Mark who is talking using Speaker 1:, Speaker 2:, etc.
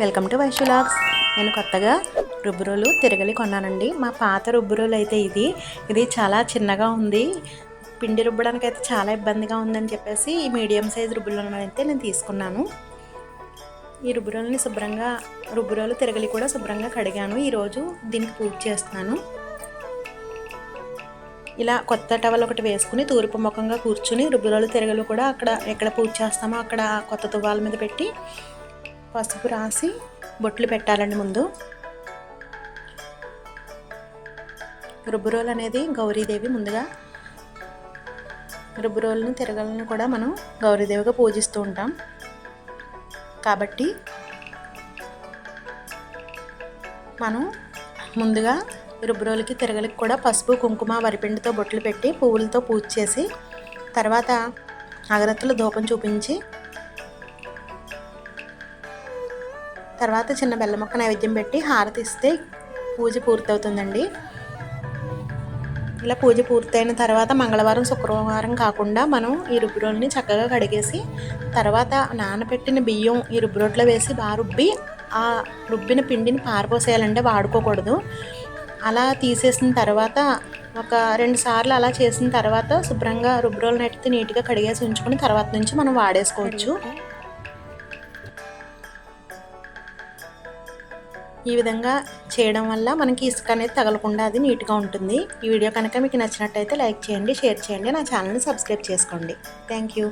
Speaker 1: Welcome to వైషులాగ్స్ నేను కొత్తగా రుబ్బురోలు తిరగలి కొన్నానండి. మా పాత రుబ్బురోలు అయితే ఇది. ఇది చాలా చిన్నగా ఉంది. పిండి రుబ్బడానికి అయితే చాలా ఇబ్బందిగా ఉందని చెప్పేసి ఈ మీడియం సైజ్ రుబ్బురోలు అయితే నేను తీసుకున్నాను. ఈ రుబ్బురోలని శుభ్రంగా రుబ్బురోలు తిరగలి కూడా శుభ్రంగా కడిగాను. ఈరోజు దీనికి పూజ చేస్తున్నాను. ఇలా కొత్త టవల్ ఒకటి వేసుకుని తూర్పు ముఖంగా కూర్చుని రుబ్బురోలు తిరగలు కూడా అక్కడ ఎక్కడ పూజ చేస్తామో అక్కడ కొత్త తువ్వాల మీద పెట్టి పసుపు రాసి బొట్లు పెట్టాలండి ముందు. రుబ్బురోలు అనేది గౌరీదేవి ముందుగా. రుబ్బురోలను తిరగలను కూడా మనం గౌరీదేవిగా పూజిస్తూ ఉంటాం. కాబట్టి మనం ముందుగా రుబ్బురోలకి తిరగలికి కూడా పసుపు కుంకుమ వరిపిండితో బొట్లు పెట్టి పువ్వులతో పూజ చేసి తర్వాత అగరత్తులు ధూపం చూపించి తర్వాత చిన్న బెల్ల మొక్క నైవేద్యం పెట్టి హారతి ఇస్తే పూజ పూర్తవుతుందండి. ఇలా పూజ పూర్తయిన తర్వాత మంగళవారం శుక్రవారం కాకుండా మనం ఈ రుబ్బురోల్ని చక్కగా కడిగేసి తర్వాత నానబెట్టిన బియ్యం ఈ రుబ్బురోట్లో వేసి బాగా రుబ్బి ఆ రుబ్బిన పిండిని పారిపోసేయాలంటే వాడుకోకూడదు. అలా తీసేసిన తర్వాత ఒక రెండు సార్లు అలా చేసిన తర్వాత శుభ్రంగా రుబ్బురోలు నెట్టి నీట్గా కడిగేసి ఉంచుకొని తర్వాత నుంచి మనం వాడేసుకోవచ్చు. ఈ విధంగా చేయడం వల్ల మనకి ఇసుక అనేది తగలకుండా అది నీట్గా ఉంటుంది. ఈ వీడియో కనుక మీకు నచ్చినట్టయితే లైక్ చేయండి షేర్ చేయండి నా ఛానల్ని సబ్స్క్రైబ్ చేసుకోండి. Thank you.